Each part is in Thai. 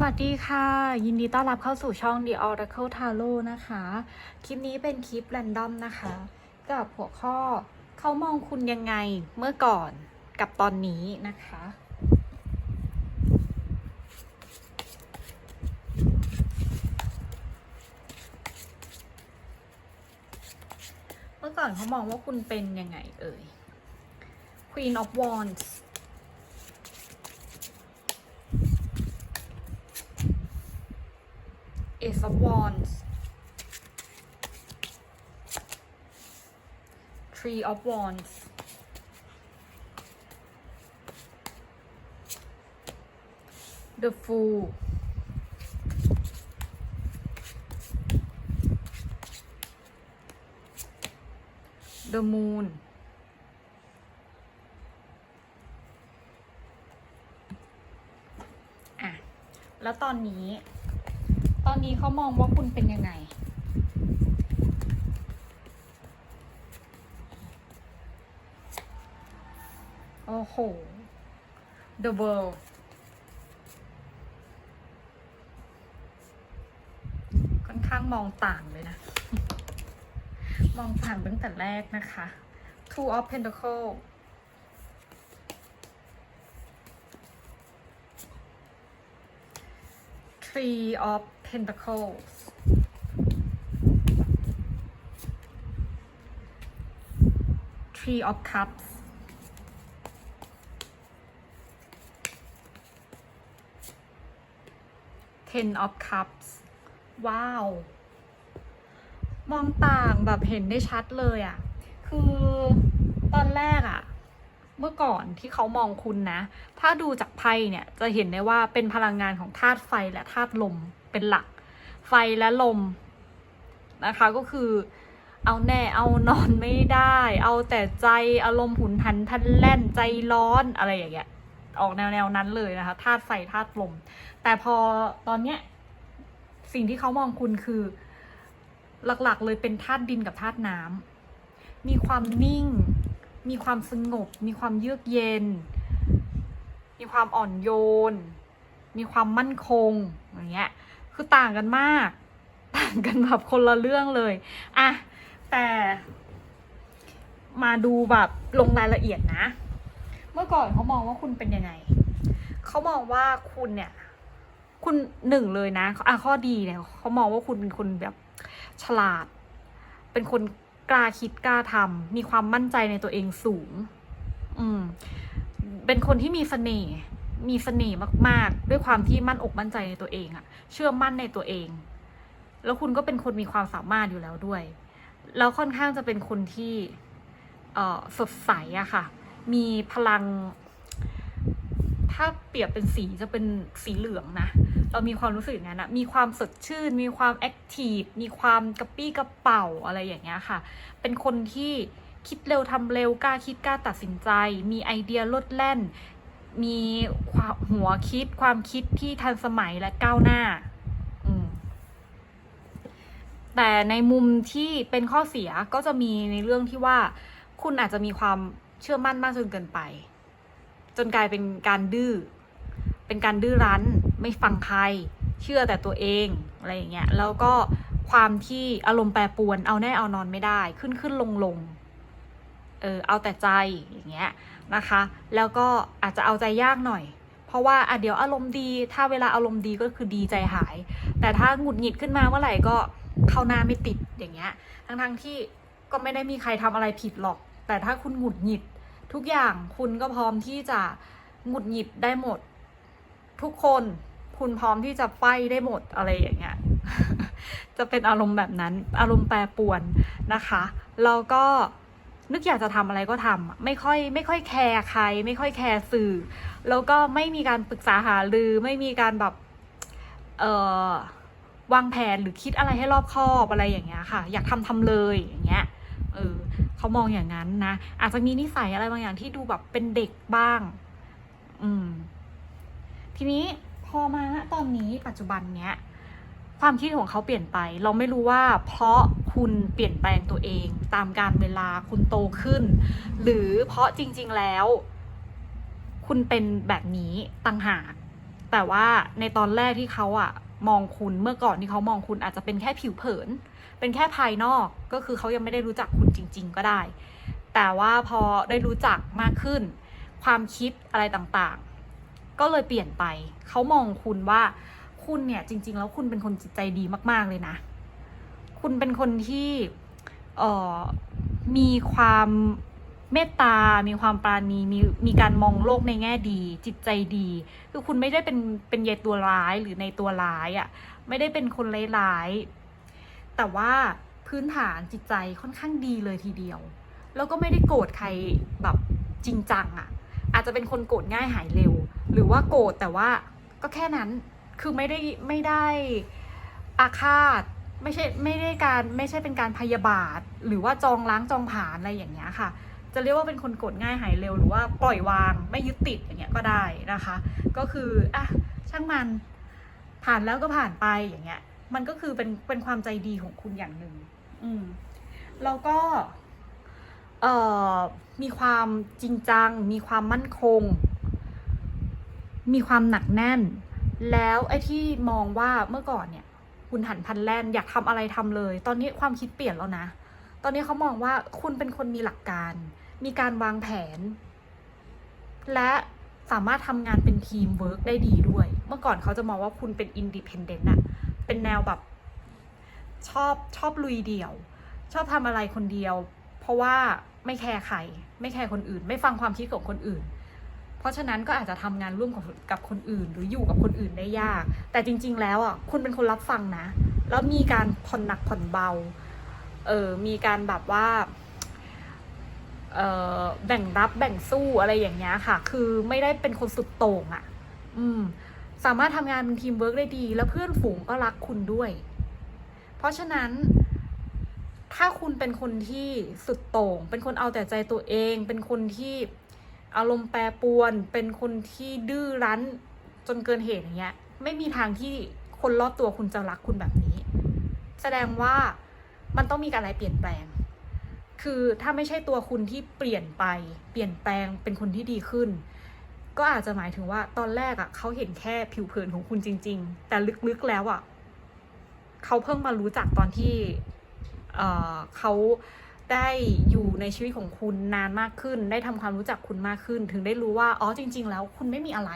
สวัสดีค่ะ ยินดีต้อนรับเข้าสู่ช่อง The Oracle Tarot นะคะ คลิปนี้เป็นคลิปแรนดอมนะคะ กับหัวข้อเขามองคุณยังไงเมื่อก่อนกับตอนนี้นะคะ เมื่อก่อนเขามองว่าคุณเป็นยังไงเอ่ย Queen of Wands Ace of Wands Three of Wands The Fool The Moon อะแล้วตอนนี้ ตอนนี้เขามองว่าคุณเป็นยังไง โอ้โห The World ค่อนข้างมองต่างเลยนะ มองต่างตั้งแต่แรกนะคะ Two of Pentacle Three of Pentacles Three of Cups Ten of Cups ว้าว มองต่างแบบเห็นได้ชัดเลยอะ่ะ คือตอนแรกอะ่ะ เมื่อก่อนที่เขามองคุณนะ ถ้าดูจากไพ่เนี่ย จะเห็นได้ว่าเป็นพลังงานของธาตุไฟและธาตุลม เป็นหลัก ไฟและลมนะคะก็คือเอาแน่เอานอนไม่ได้ เอาแต่ใจอารมณ์หุนหันพลันแล่นใจร้อนอะไรอย่างเงี้ยออกแนวแนวนั้นเลยนะคะธาตุไฟธาตุลม แต่พอตอนเนี้ยสิ่งที่เขามองคุณคือ หลักๆ เลยเป็นธาตุดินกับธาตุน้ำมีความนิ่ง มีความสงบ มีความเยือกเย็น มีความอ่อนโยน มีความมั่นคงอย่างเงี้ย คือต่างกันมาก ต่างกันแบบคนละเรื่องเลยอะแต่มาดูแบบลงรายละเอียดนะ เมื่อก่อนเขามองว่าคุณเป็นยังไง เขามองว่าคุณเนี่ย คุณหนึ่งเลยนะอะข้อดีเนี่ยเขามองว่าคุณเป็นคนแบบฉลาด เป็นคนกล้าคิดกล้าทำมีความมั่นใจในตัวเองสูง อืม เป็นคนที่มีเสน่ห์ มีเสน่ห์มาก ๆ ด้วยความที่มั่นอกมั่นใจในตัวเองอะเชื่อมั่นในตัวเอง แล้วคุณก็เป็นคนมีความสามารถอยู่แล้วด้วย แล้วค่อนข้างจะเป็นคนที่เสดใสอะค่ะ มีพลัง ถ้าเปรียบเป็นสีจะเป็นสีเหลืองนะ เรามีความรู้สึกอย่างนั้นนะมีความสดชื่น มีความแอคทีฟ มีความกระปี้กระเป๋าอะไรอย่างเงี้ยค่ะ เป็นคนที่คิดเร็วทำเร็วกล้าคิดกล้าตัดสินใจ มีไอเดียลดแล่น มีความหัวคิดความคิดที่ทันสมัยและก้าวหน้า แต่ในมุมที่เป็นข้อเสียก็จะมีในเรื่องที่ว่า คุณอาจจะมีความเชื่อมั่นมากจนเกินไป จนกลายเป็นการดื้อเป็นการดื้อรั้น ไม่ฟังใคร เชื่อแต่ตัวเองอะไรอย่างเงี้ยแล้วก็ความที่อารมณ์แปรปรวนเอาแน่เอานอนไม่ได้ ขึ้นขึ้นลงลง เออเอาแต่ใจอย่างเงี้ยนะคะ แล้วก็อาจจะเอาใจยากหน่อย เพราะว่าอะเดี๋ยวอารมณ์ดี ถ้าเวลาอารมณ์ดีก็คือดีใจหาย แต่ถ้าหงุดหงิดขึ้นมาเมื่อไหร่ก็เข้าหน้าไม่ติดอย่างเงี้ย ทั้งทั้งที่ก็ไม่ได้มีใครทำอะไรผิดหรอก แต่ถ้าคุณหงุดหงิด ทุกอย่างคุณก็พร้อมที่จะหงุดหงิดได้หมด ทุกคนคุณพร้อมที่จะไฟได้หมดอะไรอย่างเงี้ย จะเป็นอารมณ์แบบนั้น อารมณ์แปรปรวนนะคะ แล้วก็ นึกอยากจะทำอะไรก็ทำไม่ค่อยไม่ค่อยแคร์ใคร ไม่ค่อยแคร์สื่อ แล้วก็ไม่มีการปรึกษาหารือไม่มีการแบบเอ่อวางแผนหรือคิดอะไรให้รอบคอบอะไรอย่างเงี้ยค่ะ อยากทำทำเลยอย่างเงี้ยเออเขามองอย่างนั้นนะ อาจจะมีนิสัยอะไรบางอย่างที่ดูแบบเป็นเด็กบ้าง อืม ทีนี้พอมาณตอนนี้ปัจจุบันเนี้ย ความคิดของเขาเปลี่ยนไป เราไม่รู้ว่าเพราะคุณเปลี่ยนแปลงตัวเองตามการเวลาคุณโตขึ้น หรือเพราะจริง ๆแล้ว คุณเป็นแบบนี้ต่างหาก แต่ว่าในตอนแรกที่เขาอะมองคุณเมื่อก่อนที่เขามองคุณอาจจะเป็นแค่ผิวเผิน เป็นแค่ภายนอกก็คือเขายังไม่ได้รู้จักคุณจริง ๆ ก็ได้ แต่ว่าพอได้รู้จักมากขึ้น ความคิดอะไรต่างๆ ก็เลยเปลี่ยนไป เขามองคุณว่า คุณเนี่ยจริง ๆ แล้วคุณเป็นคนจิตใจดีมาก ๆ เลยนะ คุณเป็นคนที่เอ่อมีความเมตตา มีความปราณีมีมีการมองโลกในแง่ดี จิตใจดี คือคุณไม่ได้เป็นเป็นยายตัวร้ายหรือในตัวร้ายอะ่ะ ไม่ได้เป็นคนร้ายๆ แต่ว่าพื้นฐานจิตใจค่อนข้างดีเลยทีเดียว แล้วก็ไม่ได้โกรธใครแบบจริงจังอะ่ะ อาจจะเป็นคนโกรธง่ายหายเร็ว หรือว่าโกรธแต่ว่าก็แค่นั้น คือไม่ได้ไม่ได้อาฆาตไม่ใช่ไม่ได้การไม่ใช่เป็นการพยาบาท หรือว่าจองล้างจองผ่านอะไรอย่างเงี้ยค่ะ จะเรียกว่าเป็นคนกดง่ายหายเร็วหรือว่าปล่อยวางไม่ยึดติดอย่างเงี้ยก็ได้นะคะ ก็คืออะช่างมันผ่านแล้วก็ผ่านไปอย่างเงี้ย มันก็คือเป็นเป็นความใจดีของคุณอย่างหนึ่งอืมแล้วก็เอ่อมีความจริงจัง มีความมั่นคง มีความหนักแน่น แล้วไอ้ที่มองว่าเมื่อก่อนเนี่ยคุณหันพันแล่นอยากทำอะไรทำเลย ตอนนี้ความคิดเปลี่ยนแล้วนะ ตอนนี้เขามองว่าคุณเป็นคนมีหลักการ มีการวางแผน และสามารถทำงานเป็นทีมเวิร์กได้ดีด้วย เมื่อก่อนเขาจะมองว่าคุณเป็นอินดิเพนเดนต์อะเป็นแนวแบบชอบชอบลุยเดี่ยว ชอบทำอะไรคนเดียว เพราะว่าไม่แคร์ใคร ไม่แคร์คนอื่น ไม่ฟังความคิดของคนอื่น เพราะฉะนั้นก็อาจจะทำงานร่วมกับกับคนอื่น หรืออยู่กับคนอื่นได้ยาก แต่จริง ๆ แล้วอะคุณเป็นคนรับฟังนะ แล้วมีการผ่อนหนักผ่อนเบาเออมีการแบบว่าเออแบ่งรับแบ่งสู้อะไรอย่างเงี้ยค่ะ คือไม่ได้เป็นคนสุดโต่งอะ อืม สามารถทำงานเป็นทีมเวิร์กได้ดี แล้วเพื่อนฝูงก็รักคุณด้วย เพราะฉะนั้นถ้าคุณเป็นคนที่สุดโต่ง เป็นคนเอาแต่ใจตัวเอง เป็นคนที่ อารมณ์แปรปรวน เป็นคนที่ดื้อรั้นจนเกินเหตุอย่างเงี้ย ไม่มีทางที่คนรอบตัวคุณจะรักคุณแบบนี้ แสดงว่ามันต้องมีการอะไรเปลี่ยนแปลง คือถ้าไม่ใช่ตัวคุณที่เปลี่ยนไป เปลี่ยนแปลงเป็นคนที่ดีขึ้น ก็อาจจะหมายถึงว่าตอนแรกอะ่ะเขาเห็นแค่ผิวเผินของคุณจริง ๆ แต่ลึกๆแล้วอะ่ะเขาเพิ่งมารู้จักตอนที่เออเขา ได้อยู่ในชีวิตของคุณนานมากขึ้น ได้ทำความรู้จักคุณมากขึ้น ถึงได้รู้ว่าอ๋อจริง ๆ แล้วคุณไม่มีอะไร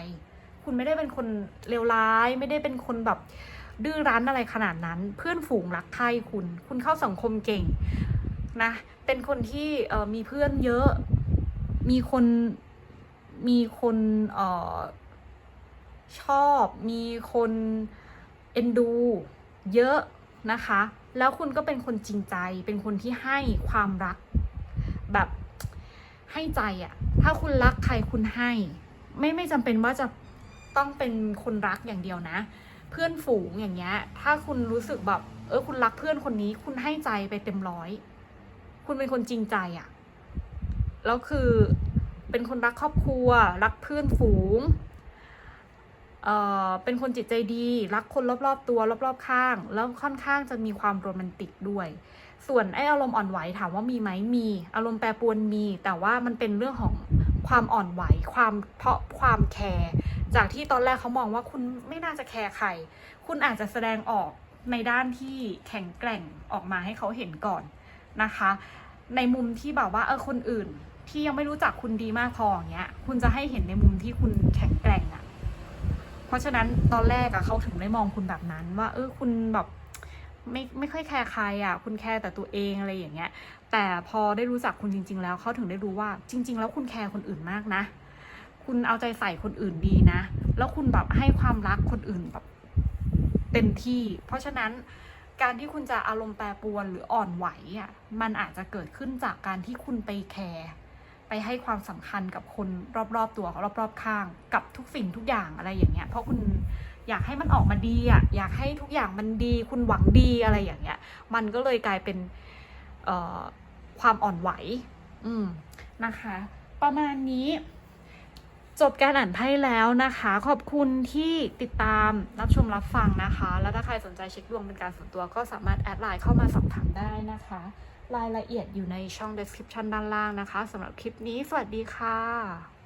คุณไม่ได้เป็นคนเลวร้าย ไม่ได้เป็นคนแบบดื้อรั้นอะไรขนาดนั้น เพื่อนฝูงรักใคร่คุณ คุณเข้าสังคมเก่งนะ เป็นคนที่มีเพื่อนเยอะ มีคนมีคนออชอบ มีคนเอ็นดู เยอะนะคะ แล้วคุณก็เป็นคนจริงใจ เป็นคนที่ให้ความรัก แบบให้ใจอะถ้าคุณรักใครคุณให้ ไม่ไม่จำเป็นว่าจะต้องเป็นคนรักอย่างเดียวนะ เพื่อนฝูงอย่างเงี้ย ถ้าคุณรู้สึกแบบ เออ คุณรักเพื่อนคนนี้ คุณให้ใจไปเต็มร้อย คุณเป็นคนจริงใจอะ่ะแล้วคือเป็นคนรักครอบครัว รักเพื่อนฝูง เอ่อเป็นคนจิตใจดี รักคนรอบๆตัวรอบๆข้าง แล้วค่อนข้างจะมีความโรแมนติกด้วย ส่วนไออารมณ์อ่อนไหวถามว่ามีไหมมี อารมณ์แปรปรวนมี แต่ว่ามันเป็นเรื่องของความอ่อนไหวความเพราะความแคร์จากที่ตอนแรกเขามองว่าคุณไม่น่าจะแคร์ใคร คุณอาจจะแสดงออกในด้านที่แข็งแกร่งออกมาให้เขาเห็นก่อนนะคะ ในมุมที่แบบว่าเออคนอื่นที่ยังไม่รู้จักคุณดีมากพออย่างเงี้ย คุณจะให้เห็นในมุมที่คุณแข็งแกร่งอะ ราะฉะนั้นตอนแรกอะเขาถึงได้มองคุณแบบนั้น ว่า เออคุณแบบไม่ไม่ค่อยแคร์ใครอะคุณแคร์แต่ตัวเองอะไรอย่างเงี้ย แต่พอได้รู้จักคุณจริง ๆ แล้วเขาถึงได้รู้ว่าจริง ๆ แล้วคุณแคร์คนอื่นมากนะ คุณเอาใจใส่คนอื่นดีนะ แล้วคุณแบบให้ความรักคนอื่นแบบเต็มที่ เพราะฉะนั้นการที่คุณจะอารมณ์แปรปรวนหรืออ่อนไหวอะมันอาจจะเกิดขึ้นจากการที่คุณไปแคร์ ไปให้ความสำคัญกับคนรอบๆตัวรอบๆข้าง กับทุกสิ่งทุกอย่างอะไรอย่างเงี้ยเพราะคุณอยากให้มันออกมาดีอะอยากให้ทุกอย่างมันดี คุณหวังดีอะไรอย่างเงี้ย มันก็เลยกลายเป็นความอ่อนไหว อืมนะคะ ประมาณนี้ จบการอ่านไพ่แล้วนะคะ ขอบคุณที่ติดตามรับชมรับฟังนะคะ แล้วถ้าใครสนใจเช็คดวงเป็นการส่วนตัวก็สามารถแอดไลน์เข้ามาสอบถามได้นะคะ รายละเอียดอยู่ในช่อง description ด้านล่างนะคะสำหรับคลิปนี้ สวัสดีค่ะ